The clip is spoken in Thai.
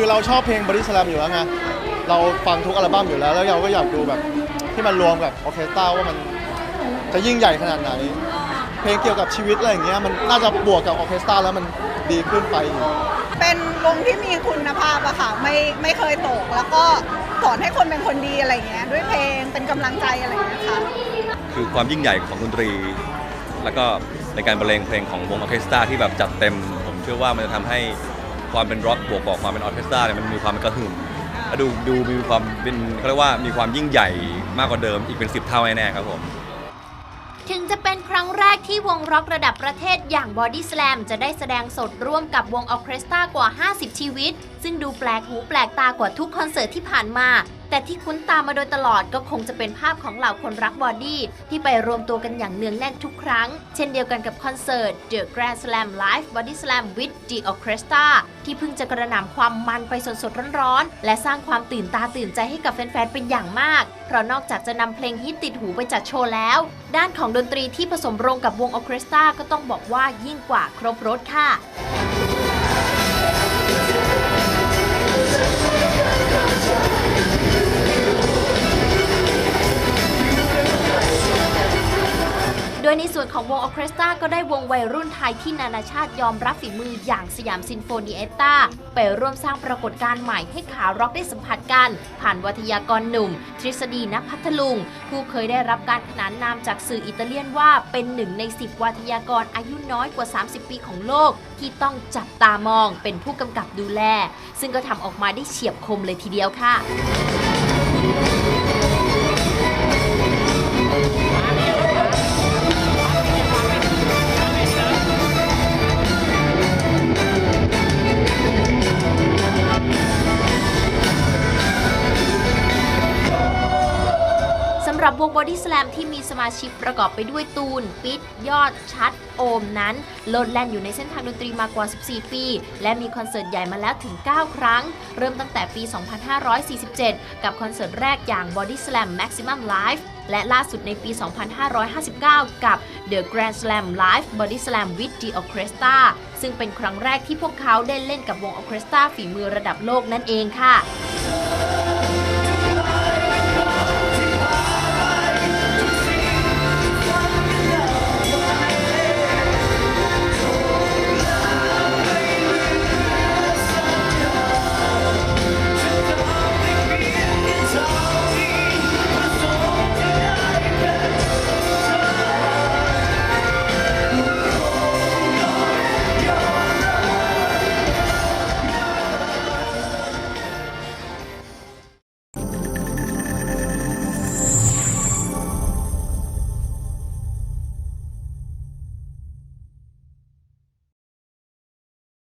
คือเราชอบเพลงบริสแลมอยู่แล้วไงเราฟังทุกอัลบั้มอยู่แล้ว แล้วเราก็อยากดูแบบที่มันรวมกับออร์เคสตราว่ามันจะยิ่งใหญ่ขนาดไหน เพลงเกี่ยวกับชีวิตอะไรอย่างเงี้ยมันน่าจะบวกกับออร์เคสตราแล้วมันดีขึ้นไปอีกเป็นวงที่มีคุณภาพอะค่ะไม่ไม่เคยตก แล้วก็สอนให้คนเป็นคนดีอะไรอย่างเงี้ยด้วยเพลงเป็นกำลังใจอะไรอย่างเงี้ยค่ะคือความยิ่งใหญ่ของดนตรี แล้วก็ในการบรรเลงเพลงของวงออร์เคสตราที่แบบจัดเต็ม ผมเชื่อว่ามันจะทำให้ ความเป็นร็อกบวกกับความเป็นออร์เคสตราเนี่ยมันมีความเป็นกระหึ่มและดูดูมีความเป็นเขาเรียกว่ามีความยิ่งใหญ่มากกว่าเดิมอีกเป็นสิบเท่าแน่ๆครับผม ถึงจะเป็นครั้งแรกที่วงร็อกระดับประเทศอย่าง Body Slam จะได้แสดงสดร่วมกับวงออร์เคสตรากว่า 50 ชีวิตซึ่งดูแปลกหูแปลกตากว่าทุกคอนเสิร์ตที่ผ่านมา แต่ที่คุ้นตามมาโดยตลอดก็คงจะเป็นภาพของเหล่าคนรักบอดี้ที่ไปรวมตัวกันอย่างเนืองแน่นทุกครั้ง เช่นเดียวกันกับคอนเสิร์ต The Grand Slam Live Body Slam with the Orchestra ที่เพิ่งจะกระหน่ำความมันไปสดๆร้อนๆ และสร้างความตื่นตาตื่นใจให้กับแฟนๆ เป็นอย่างมาก เพราะนอกจากจะนำเพลงฮิตติดหูไปจัดโชว์แล้ว ด้านของดนตรีที่ผสมโรงกับวงออเคสตราก็ต้องบอกว่ายิ่งกว่าครบรถค่ะ ยในส่วนของวงออเคสตราก็ได้วงวัยรุ่นไทยที่นานาชาติยอมรับฝีมืออย่างสยามซินโฟนีเอตตาไปร่วมสร้างปรากฏการณ์ใหม่ให้ขาร็อกได้สัมผัสกัน ผ่านวัทยากรหนุ่ม ทฤษฎีนักพัทลุง ผู้เคยได้รับการขนานนามจากสื่ออิตาเลียนว่าเป็นหนึ่งใน 10 วัทยากรอายุน้อยกว่า 30 ปีของโลก ที่ต้องจับตามองเป็นผู้กำกับดูแล ซึ่งก็ทำออกมาได้เฉียบคมเลยทีเดียวค่ะ สำหรับวง Body Slam ที่มีสมาชิกประกอบไปด้วยตูน ปิดยอด ชัด โอมนั้นโลดแล่นอยู่ในเส้นทางดนตรีมากว่า 14 ปี และมีคอนเสิร์ตใหญ่มาแล้วถึง 9 ครั้ง เริ่มตั้งแต่ปี 2547 กับคอนเสิร์ตแรกอย่าง Body Slam Maximum Live และล่าสุดในปี 2559 กับ The Grand Slam Live Body Slam with the Orchestra ซึ่งเป็นครั้งแรกที่พวกเขาได้เล่นกับวงออเคสตราฝีมือระดับโลกนั่นเองค่ะ